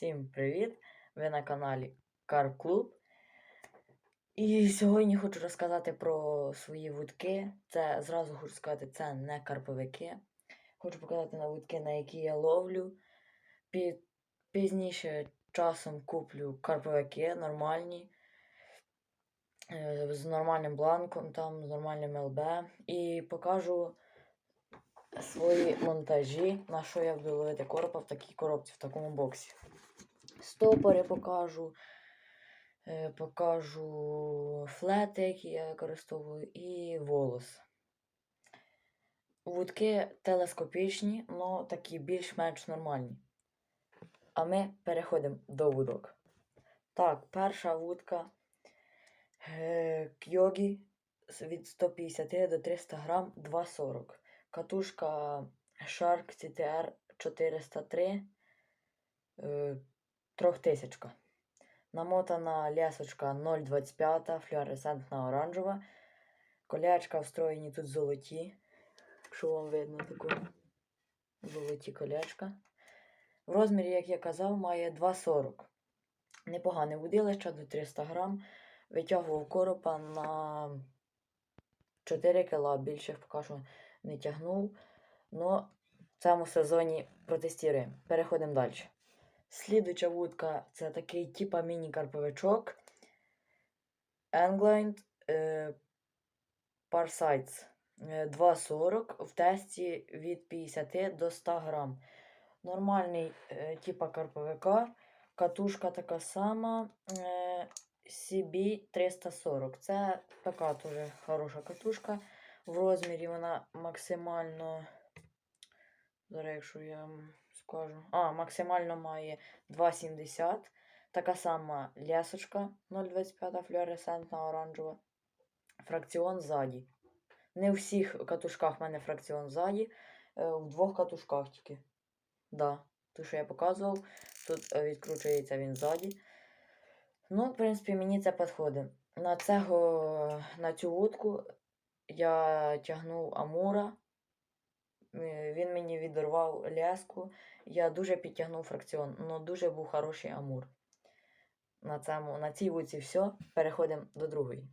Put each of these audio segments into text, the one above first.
Всім привіт! Ви на каналі Carp Club. І сьогодні хочу розказати про свої вудки. Це зразу хочу сказати, це не карповики. Хочу показати на вудки, на які я ловлю. Пізніше часом куплю карповики нормальні. е, З нормальним бланком, там, з нормальним ЛБ. І покажу свої монтажі, на що я буду ловити коропа в такій коробці, в такому боксі. Стопори покажу, е, покажу флети, які я використовую, і волос. Вудки телескопічні, але такі більш-менш нормальні. А ми переходимо до вудок. Так, перша вудка е, Кьогі від 150 до 300 грам 2,40. Катушка Shark CTR 403 е, трьохтисячка. Намотана лясочка 0,25, флюоресцентна оранжева. Колячка встроєні тут золоті. Якщо вам видно таку золоті колячка. В розмірі, як я казав, має 2,40. Непогане вудилище до 300 грам. Витягував коропа на 4 кг, більших поки що не тягнув. Но в цьому сезоні протестуємо. Переходимо далі. Слідуча вудка це такий типа міні-карповичок. England е, Parsites е, 2,40 в тесті від 50 до 100 грам. Нормальний е, типа карповика. Катушка така сама. Е, CB 340. Це така дуже хороша катушка. В розмірі вона максимально. Зараз, якщо я скажу. А, максимально має 2,70. Така сама лясочка 0,25 флюоресцентна оранжева. Фракціон ззаді. Не у всіх катушках в мене фракціон ззаді. е, В двох катушках тільки. Да. Ту, що я показував, тут е, відкручується він ззаді. Ну, в принципі, мені це підходить. На, цього, на цю вудку я тягнув Амура. Е, Він мені відірвав ляску. Я дуже підтягнув фракціон, але дуже був хороший Амур. На, цьому, на цій вудці все. Переходимо до другої.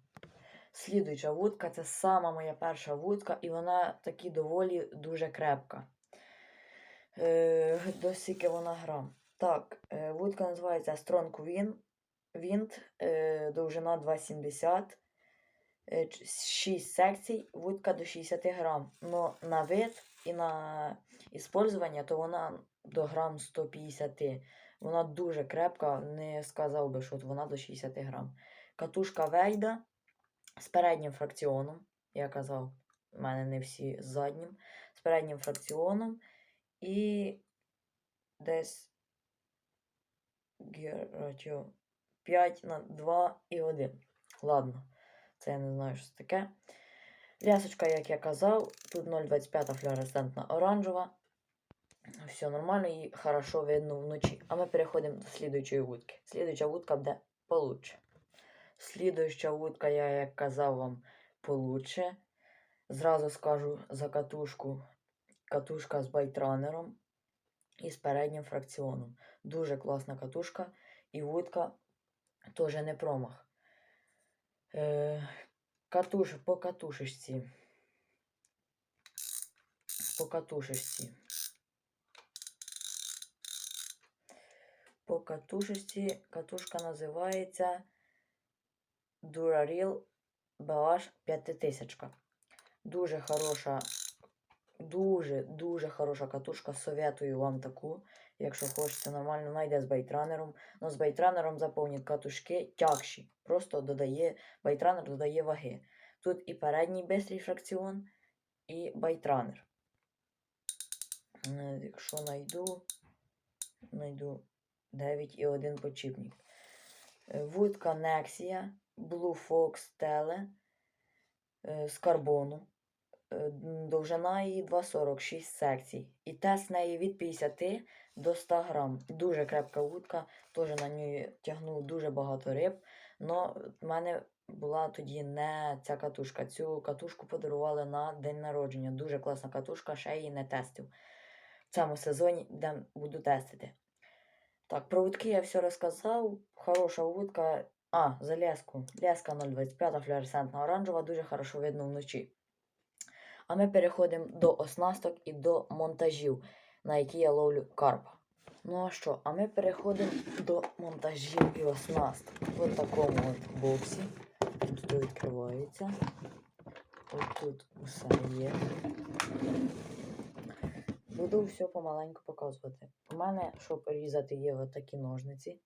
Слідуюча вудка це сама моя перша вудка, і вона таки доволі дуже крепка. Е, до скільки вона грам. Так, е, вудка називається Strong Wind. Wind е, довжина 2,70. 6 секцій, вудка до 60 грам. Но на вид і на іспользування, то вона до грам 150. Вона дуже крепка, не сказав би, що вона до 60 грам. Катушка Вейда з переднім фракціоном. Я казав, в мене не всі з заднім. З переднім фракціоном. І десь 5 на 2 і 1. Ладно, це я не знаю, що це таке. Лясочка, як я казав, тут 0,25 флюоресцентна оранжева. Все нормально і хорошо видно вночі. А ми переходимо до слідуючої вудки. Слідуюча вудка буде получше. Слідуюча вудка, я як казав вам, получше. Зразу скажу за катушку. Катушка з байтранером і з переднім фракціоном. Дуже класна катушка. І вудка теж не промах. Е, катуш, по катушечці. По катушечці. По катушечці катушка називається Durareel BH 5000. Дуже хороша, дуже, дуже хороша катушка. Советую вам таку. Якщо хочете нормально, найде з байтранером. Но з байтранером заповніть катушки тягші. Просто додає, байтранер додає ваги. Тут і передній бистрий фракціон, і байтранер. Е, Якщо знайду 9 і 1 почіпник. Е, Вудка Nexia, Blue Fox Tele е, з карбону. Е, Довжина її 2,46 секцій. І тест неї від 50 до 100 грам. Дуже крепка вудка, теж на ній тягнув дуже багато риб. Но в мене була тоді не ця катушка. Цю катушку подарували на день народження. Дуже класна катушка, ще її не тестив. В цьому сезоні де буду тестити. Так, про вудки я все розказав. Хороша вудка. А, за леску. Леска 0,25 флуоресцентна оранжева, дуже хорошо видно вночі. А ми переходимо до оснасток і до монтажів, на які я ловлю карпа. Ну а що? А ми переходимо до монтажів і оснасток. В такому от боксі. Тут відкривається. Ось тут усе є. Буду все помаленьку показувати. У мене, щоб різати, є от такі ножниці,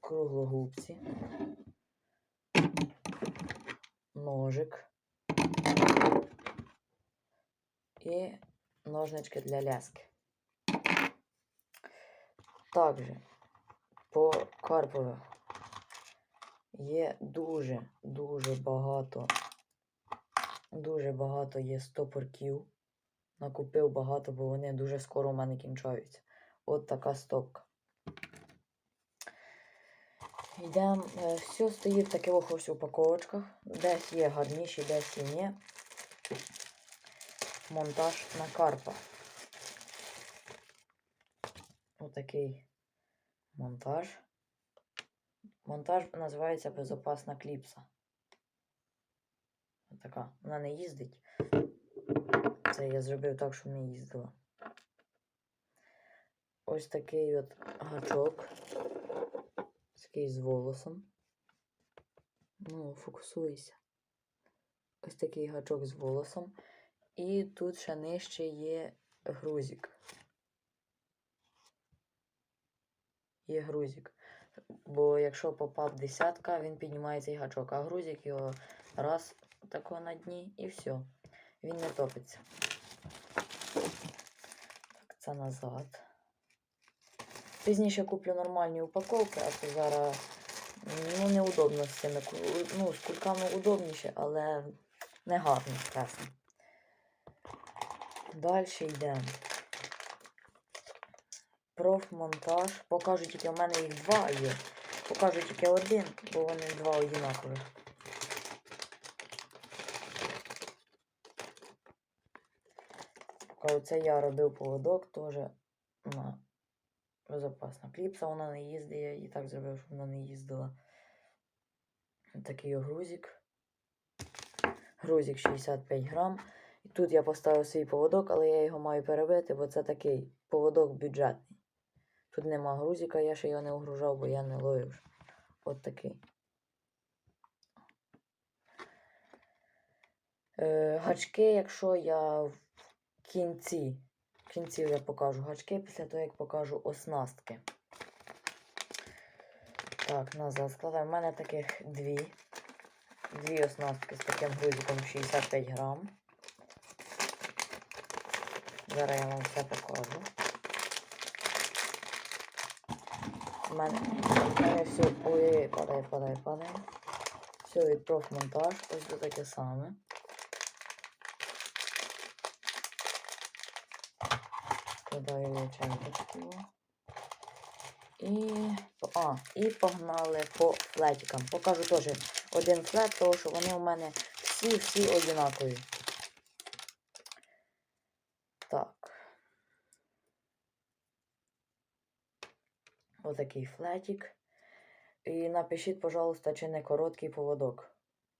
круглогубці, ножик і ножнички для ляски. Також по карпових є дуже, дуже багато, дуже багато є стопорків. Накупив багато, бо вони дуже скоро у мене кінчаються. От така стопка. Йдемо, е, все стоїть в таких ось упаковочках. Десь є гарніші, десь і ні. Монтаж на карпа. Отакий монтаж. Монтаж називається безопасна кліпса. Отака. Вона не їздить. Це я зробив так, щоб не їздила. Ось такий от гачок. Такий з волосом. Ну, фокусуйся. Ось такий гачок з волосом. І тут ще нижче є грузик. Є грузик. Бо якщо попав десятка, він піднімає цей гачок, а грузик його раз тако на дні і все. Він не топиться. Так, це назад. Пізніше куплю нормальні упаковки, а то зараз ну, неудобно з цими ну, з кульками удобніше, але не гарно, чесно. Далі йдемо. Профмонтаж. Покажу тільки, у мене їх два є. Покажу тільки один, бо вони два однакових. Покажу, це я робив поводок теж на безопасна кліпса, вона не їздить, я і так зробив, щоб вона не їздила. Такий грузик. Грузик 65 грам. І тут я поставив свій поводок, але я його маю перебити, бо це такий поводок бюджетний. Тут нема грузика, я ще його не огружав, бо я не ловив. От такий. Е, гачки, якщо я в кінці, в кінці я покажу гачки, після того, як покажу оснастки. Так, назад складаємо. У мене таких дві. Дві оснастки з таким грузиком 65 грам. Зараз я вам все покажу. У мене, у мене все. Ой, падає, падає, падає. Все від профмонтаж. Ось тут таке саме. Складаю ячейки. І, а, і погнали по флетикам. Покажу теж один флет, тому що вони у мене всі-всі однакові. Так. Отакий флетик. І напишіть, пожалуйста, чи не короткий поводок.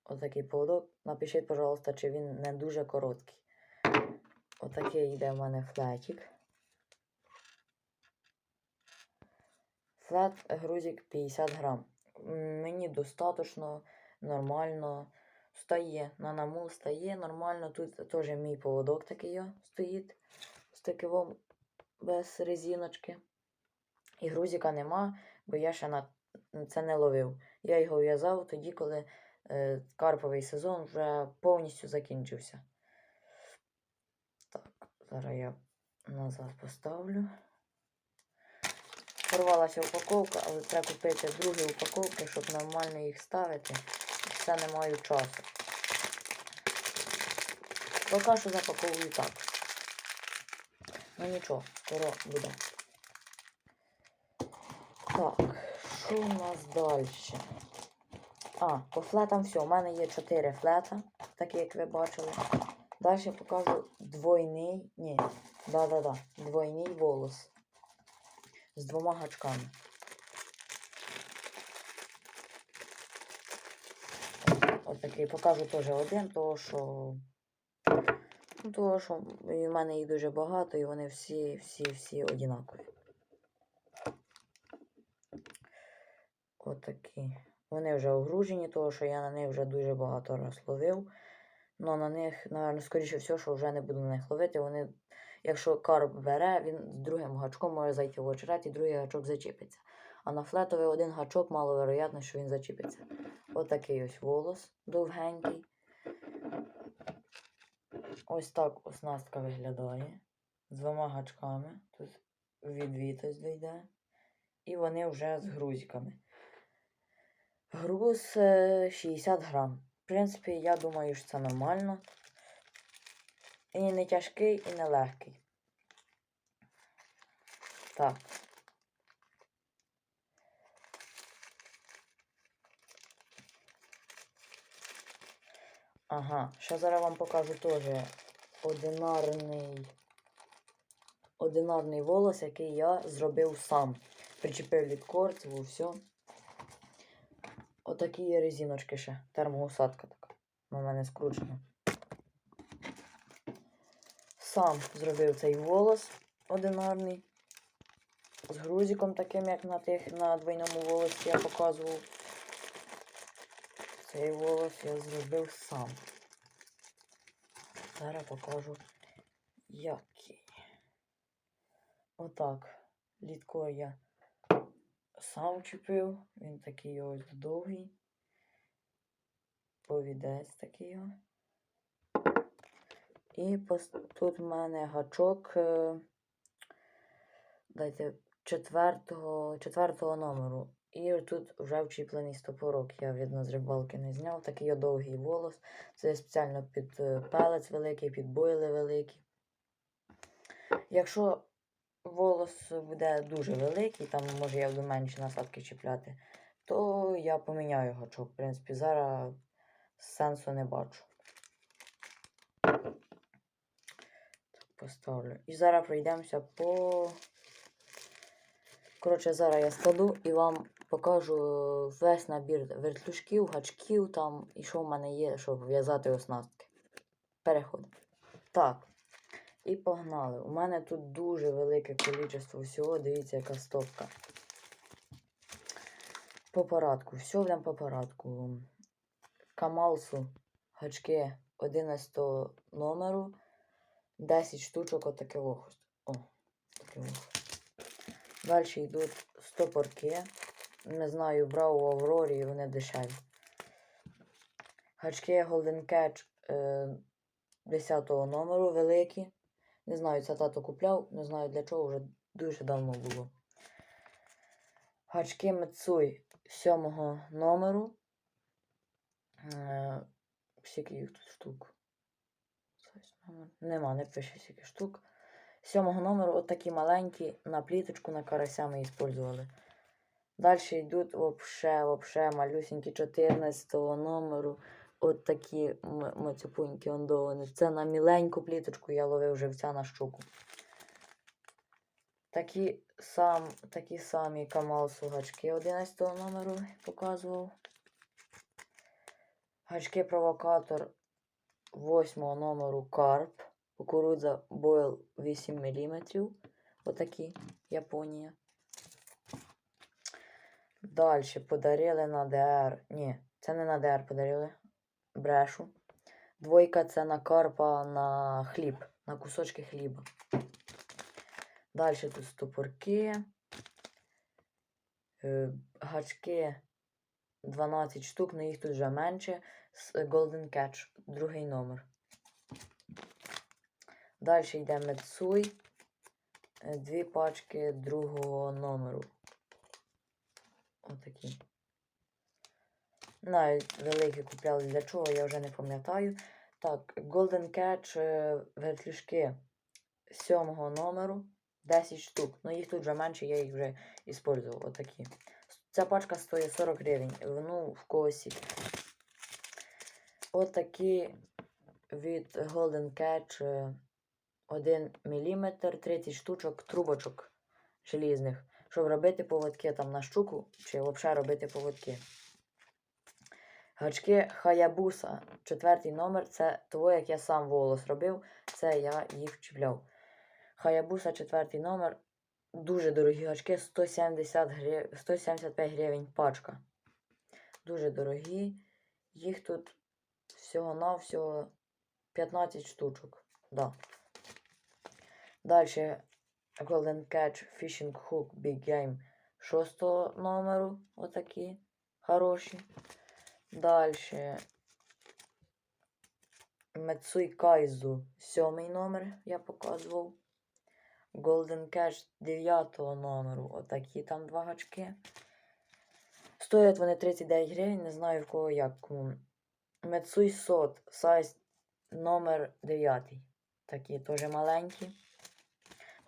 Отакий поводок. Напишіть, пожалуйста, чи він не дуже короткий. Отакий йде в мене флетик. Флет грузик 50 грам. Мені достатньо нормально стає. На намул стає нормально. Тут теж мій поводок такий стоїть. З таким без резиночки. І грузика нема, бо я ще на це не ловив. Я його в'язав тоді, коли е, карповий сезон вже повністю закінчився. Так, зараз я назад поставлю. Порвалася упаковка, але треба купити другі упаковки, щоб нормально їх ставити. Все не маю часу. Поки що запаковую так. Ну нічого, скоро буде. Так, що у нас далі? А, по флетам все. У мене є 4 флета, такі як ви бачили. Далі покажу двойний. Ні, да-да-да, двойний волос. з двома гачками. От такий покажу теж один, того що. Ну, що в мене їх дуже багато, і вони всі, всі, всі однакові. Отакі. Вони вже огружені, тому що я на них вже дуже багато раз ловив. Ну на них, напевно, скоріше всього, що вже не буду на них ловити. Вони, якщо карп бере, він з другим гачком може зайти в очерет і другий гачок зачіпиться. А на флетовий один гачок маловероятно, що він зачіпиться. Отакий ось волос довгенький. Ось так оснастка виглядає. З двома гачками. Тут відвід дійде. І вони вже з грузиками. Груз е, 60 грам. В принципі, я думаю, що це нормально. І не тяжкий, і не легкий. Так. Ага, ще зараз вам покажу теж одинарний, одинарний волос, який я зробив сам. Причепив від корцеву, все. Отакі є резиночки ще. Термоусадка така. У мене скручена. Сам зробив цей волос одинарний. З грузиком таким, як на тих на двойному волосі я показував. Цей волос я зробив сам. Зараз покажу який. Отак. Літко я сам чіпив. Він такий ось довгий. Повідець такий. його. І тут в мене гачок. е, Дайте четвертого, четвертого номеру. І тут вже вчіплений стопорок. Я видно з рибалки не зняв. Такий о довгий волос. Це спеціально під е, пелець великий, під бойли великі. Якщо волос буде дуже великий, там може я буду менші насадки чіпляти, то я поміняю гачок. В принципі, зараз сенсу не бачу. Так, поставлю. І зараз пройдемося по. Коротше, зараз я складу і вам покажу весь набір вертлюжків, гачків там і що в мене є, щоб в'язати оснастки. Переходимо. Так. І погнали. У мене тут дуже велике кількість всього. Дивіться, яка стопка. По порядку. Все будемо по порядку. Камалсу гачки 11 номеру. 10 штучок отаке охост. О, таке охост. Далі йдуть стопорки. Не знаю, брав у Аврорі, і вони дешеві. Гачки Golden Catch е, 10 номеру великі. Не знаю, це тато купляв, не знаю для чого, вже дуже давно було. Гачки Мецуй 7 номеру. Е, скільки їх тут штук? Нема, не пише скільки штук. Сьомого номеру от такі маленькі на пліточку на карася ми использували. Далі йдуть вообще, вообще малюсенькі 14 номеру. От такі мацюпуньки ондовані. Це на міленьку пліточку я ловив живця на щуку. Такі, сам, такі самі камалсу гачки 11 номеру показував. Гачки провокатор 8 номеру карп. Кукурудза бойл 8 мм. Отакі Японія. Далі подарили на ДР. Ні, це не на ДР подарили. Брешу. Двойка це на карпа на хліб, на кусочки хліба. Далі тут стопорки. Е, Гачки 12 штук, але їх тут вже менше. Golden Catch, другий номер. Далі йде Мецуй. Е, Дві пачки другого номеру. Отакі. Навіть великі купляли для чого, я вже не пам'ятаю. Так, Golden Catch е, вертлюжки сьомого номеру. 10 штук. Ну їх тут вже менше, я їх вже іспользував. Отакі. Ця пачка стоїть 40 гривень. Ну, в когось. Отакі від Golden Catch е, 1 мм, 30 штучок трубочок желізних, щоб робити поводки там на щуку, чи взагалі робити поводки. Гачки Хаябуса, четвертий номер, це того, як я сам волос робив, це я їх вчіпляв. Хаябуса, четвертий номер, дуже дорогі гачки, 170 грив... 175 гривень пачка. Дуже дорогі. Їх тут всього-навсього 15 штучок. Да. Далі Golden Catch Fishing Hook Big Game 6 номеру. Отакі хороші. Далі Мецуй Кайзу 7 номер я показував. Golden Cash 9 номеру. Отакі там два гачки. Стоять вони 39 гривень, не знаю в кого як. Мецуй Сот, сайз номер 9. Такі теж маленькі.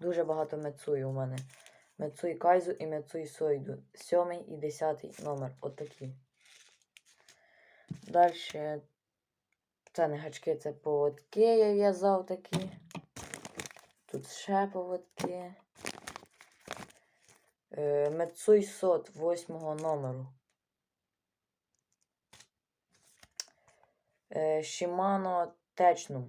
Дуже багато мецуй у мене. Мецуй Кайзу і Мецуй Сойду. 7 і 10 номер. Отакі. Далі. Це не гачки, це поводки я в'язав такі. Тут ще поводки. Е, Мецуй Сот 8 номеру. Е, Shimano Technum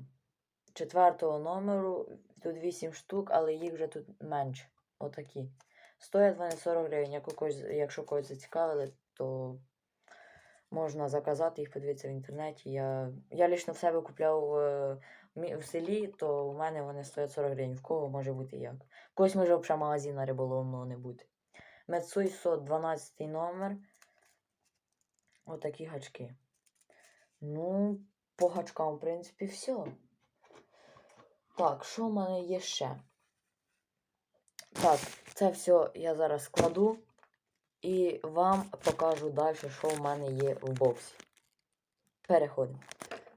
4 номеру. Тут 8 штук, але їх вже тут менше. Отакі. Стоять вони 40 гривень. Якщо когось зацікавили, то можна заказати їх, подивитися в інтернеті. Я, я лично в себе купляв е, в в селі, то у мене вони стоять 40 гривень. В кого може бути як. В когось може взагалі магазина риболовного не бути. Мецуй Сот 12 номер. Отакі гачки. Ну, по гачкам, в принципі, все. Так, що в мене є ще? Так, це все я зараз складу і вам покажу далі, що в мене є в боксі. Переходимо.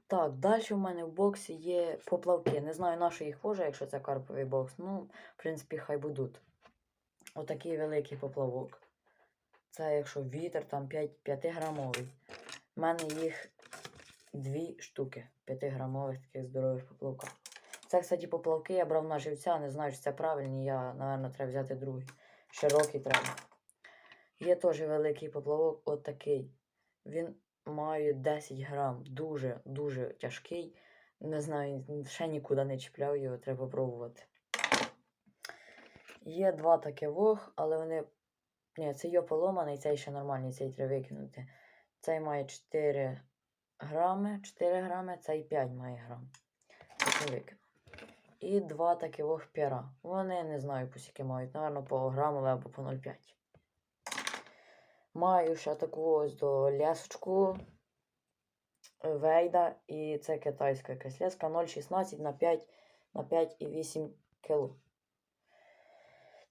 Так, далі в мене в боксі є поплавки. Не знаю, на що їх хоже, якщо це карповий бокс. Ну, в принципі, хай будуть. Отакий великий поплавок. Це якщо вітер, там 5, 5 грамовий. У мене їх дві штуки 5 грамових таких здорових поплавка. Це, кстати, поплавки я брав на живця, не знаю, чи це правильні. Я, напевно, треба взяти другий. Широкий треба. Є теж великий поплавок, от такий. Він має 10 грам. Дуже, дуже тяжкий. Не знаю, ще нікуди не чіпляв його, треба пробувати. Є два таке вог, але вони. Ні, це його поломаний, цей ще нормальний, цей треба викинути. Цей має 4 грами, 4 грами, цей 5 має грам. І два вог пера. Вони не знаю, по скільки мають, напевно, по грамове або по 0,5. Маю ще таку ось до лясочку е, Вейда, і це китайська якась леска 0,16 на 5 на 5,8 кг.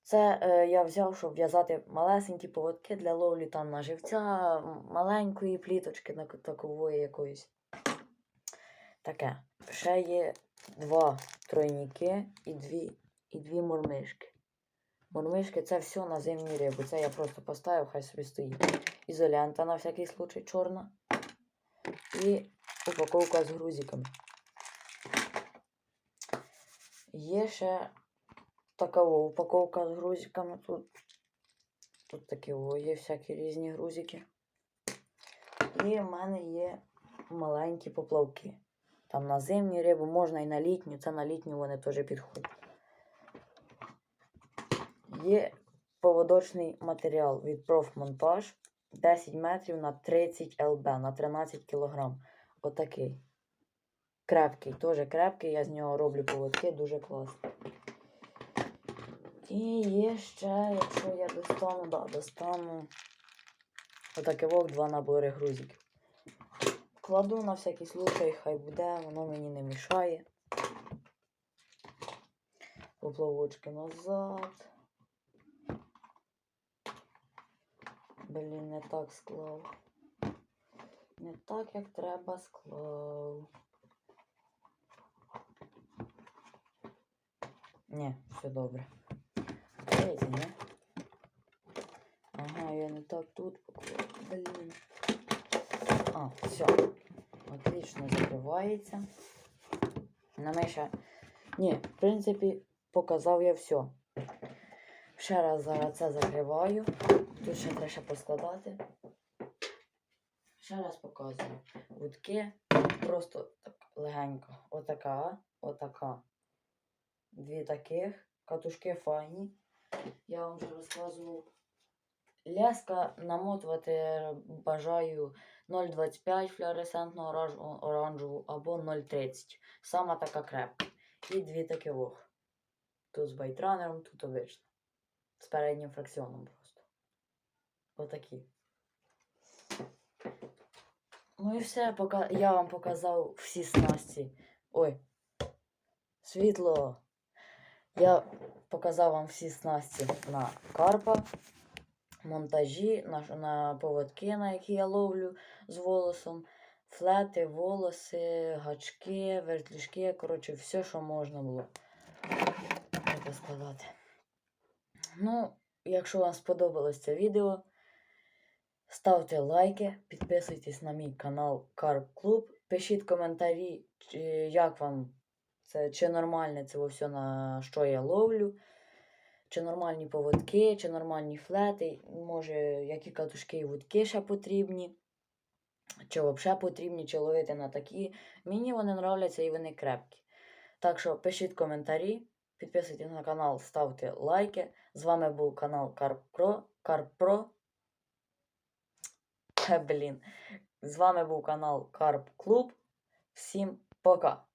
Це е, я взяв, щоб в'язати малесенькі поводки для ловлі там на живця, маленької пліточки на такової якоїсь. Таке. Ще є два тройніки і дві, і дві мурмишки. Мурмишки це все на зимній рибу. Це я просто поставив, хай собі стоїть. Ізолента на всякий случай чорна. І упаковка з грузиками. Є ще така упаковка з грузиками. Тут, тут такі о, є всякі різні грузики. І в мене є маленькі поплавки. Там на зимню рибу, можна і на літню, це на літню вони теж підходять. Є поводочний матеріал від профмонтаж 10 метрів на 30 ЛБ на 13 кг. Отакий. Крепкий, теж крепкий, я з нього роблю поводки, дуже класно. І є ще, якщо я достану, да, достану отаке вок, два набори грузиків. Кладу на всякий случай, хай буде, воно мені не мішає. Поплавочки назад. Блін, не так склав. Не так, як треба склав. Ні, все добре. Дивіться, ні? Ага, я не так тут поклав. Блін. А, все. Отлично закривається. На ще... Ні, в принципі, показав я все. Ще раз зараз це закриваю. Тут ще треба поскладати. Ще раз показую. Вудки просто так легенько. Отака, отака. Дві таких. Катушки файні. Я вам вже розказував. Ляска намотувати бажаю 0,25 флуоресцентного оранж- оранжеву або 0,30. Сама така крепка. І дві такі вох. Тут з байтранером, тут обично. З переднім фракціоном. Отакі. Ну і все, пока... я вам показав всі снасті. Ой. Світло. Я показав вам всі снасті на карпа, монтажі, на, на поводки, на які я ловлю з волосом, флети, волоси, гачки, вертлюжки, коротше, все, що можна було. Сказати. Ну, якщо вам сподобалось це відео, ставте лайки, підписуйтесь на мій канал Carp Club, пишіть коментарі, як вам це, чи нормальне це все, на що я ловлю, чи нормальні поводки, чи нормальні флети, може, які катушки і вудки ще потрібні, чи взагалі потрібні, чи ловити на такі. Мені вони нравляться і вони крепкі. Так що пишіть коментарі, підписуйтесь на канал, ставте лайки. З вами був канал Carp Pro. Carp Pro. Е, Блін. З вами був канал Карп Клуб. Всім пока!